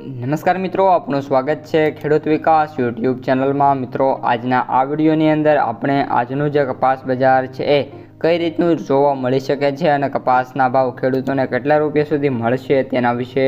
નમસ્કાર મિત્રો, આપનું સ્વાગત છે ખેડૂત વિકાસ યુટ્યુબ ચેનલમાં. મિત્રો, આજના આ વિડીયોની અંદર આપણે આજનું જે કપાસ બજાર છે એ કઈ રીતનું જોવા મળી શકે છે અને કપાસના ભાવ ખેડૂતોને કેટલા રૂપિયા સુધી મળશે તેના વિશે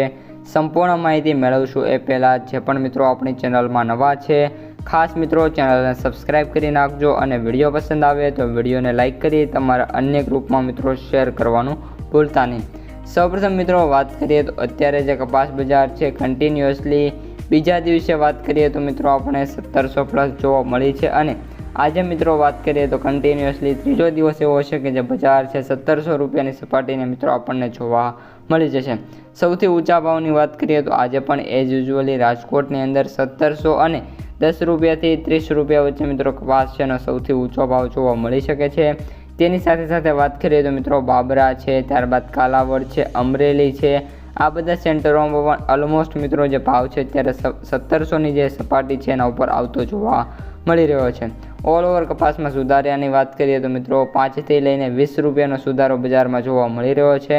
સંપૂર્ણ માહિતી મેળવશું. એ પહેલાં જે પણ મિત્રો આપણી ચેનલમાં નવા છે, ખાસ મિત્રો ચેનલને સબસ્ક્રાઈબ કરી નાખજો અને વીડિયો પસંદ આવે તો વિડીયોને લાઇક કરી તમારા અન્ય ગ્રુપમાં મિત્રો શેર કરવાનું ભૂલતા નહીં. સૌપ્રથમ મિત્રો વાત કરીએ તો અત્યારે જે કપાસ બજાર છે કન્ટિન્યુઅસલી બીજા દિવસે વાત કરીએ તો મિત્રો આપણે સત્તરસો પ્લસ જોવા મળી છે અને આજે મિત્રો વાત કરીએ તો કન્ટિન્યુઅસલી ત્રીજો દિવસ એવો છે કે જે બજાર છે, સત્તરસો રૂપિયાની સપાટીને મિત્રો આપણને જોવા મળી જશે. સૌથી ઊંચા ભાવની વાત કરીએ તો આજે પણ એઝ યુઝ્યુઅલી રાજકોટની અંદર સત્તરસો અને દસ રૂપિયાથી ત્રીસ રૂપિયા વચ્ચે મિત્રો કપાસ છે એનો સૌથી ઊંચો ભાવ જોવા મળી શકે છે. તેની સાથે સાથે વાત કરીએ તો મિત્રો બાબરા છે, ત્યારબાદ કાલાવડ છે, અમરેલી છે. આ બધા સેન્ટરોમાં પણ ઓલમોસ્ટ મિત્રો જે ભાવ છે અત્યારે સત્તરસોની જે સપાટી છે એના ઉપર આવતો જોવા મળી રહ્યો છે. ઓલ ઓવર કપાસમાં સુધાર્યાની વાત કરીએ તો મિત્રો પાંચથી લઈને વીસ રૂપિયાનો સુધારો બજારમાં જોવા મળી રહ્યો છે.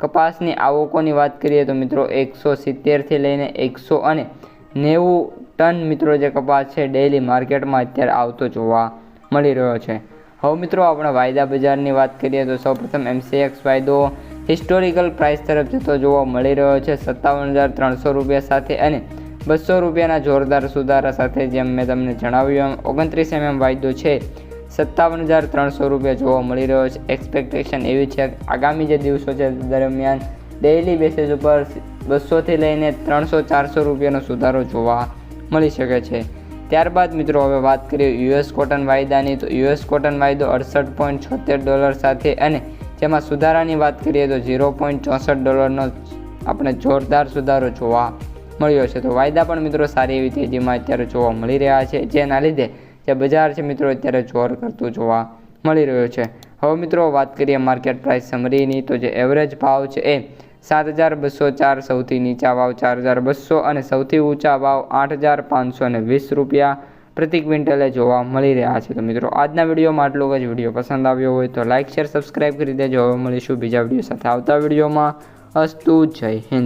કપાસની આવકોની વાત કરીએ તો મિત્રો એકસો સિત્તેરથી લઈને એકસો અને નેવું ટન મિત્રો જે કપાસ છે ડેઇલી માર્કેટમાં અત્યારે આવતો જોવા મળી રહ્યો છે. હવે મિત્રો, આપણે વાયદા બજારની વાત કરીએ તો સૌપ્રથમ એમસીએક્સ વાયદો હિસ્ટોરિકલ પ્રાઇસ તરફ જતો જોવા મળી રહ્યો છે. સત્તાવન હજાર ત્રણસો રૂપિયા સાથે અને બસો રૂપિયાના જોરદાર સુધારા સાથે જેમ મેં તમને જણાવ્યું એમ ઓગણત્રીસ એમએમ વાયદો છે. સત્તાવન હજાર ત્રણસો રૂપિયા જોવા મળી રહ્યો છે. એક્સપેક્ટેશન એવી છે આગામી જે દિવસો છે દરમિયાન ડેઇલી બેસિસ ઉપર બસોથી લઈને ત્રણસો ચારસો રૂપિયાનો સુધારો જોવા મળી શકે છે. ત્યારબાદ મિત્રો હવે વાત કરીએ યુએસ કોટન વાયદાની. તો યુએસ કોટન વાયદો અડસઠ પોઈન્ટ છોતેર ડોલર સાથે અને જેમાં સુધારાની વાત કરીએ તો ઝીરો પોઈન્ટ ચોસઠ ડોલરનો આપણે જોરદાર સુધારો જોવા મળ્યો છે. તો વાયદા પણ મિત્રો સારી એવી તેજીમાં અત્યારે જોવા મળી રહ્યા છે. જેના લીધે જે બજાર છે મિત્રો અત્યારે જોર કરતું જોવા મળી રહ્યો છે. હવે મિત્રો વાત કરીએ માર્કેટ પ્રાઇસ સમરીની તો જે એવરેજ ભાવ છે એ સાત હજાર બસો ચાર સૌથી નીચા ભાવ ચાર હજાર બસો અને સૌથી ઊંચા ભાવ આઠ હજાર પાંચસો અને વીસ રૂપિયા પ્રતિ ક્વિન્ટલે જોવા મળી રહ્યા છે. તો મિત્રો, આજના વિડીયોમાં આટલું જ. વીડિયો પસંદ આવ્યો હોય તો લાઇક, શેર સબસ્ક્રાઈબ કરી દેજો. હવે મળીશું બીજા વીડિયો સાથે આવતા વિડીયોમાં. અસ્તુ, જય હિન્દ.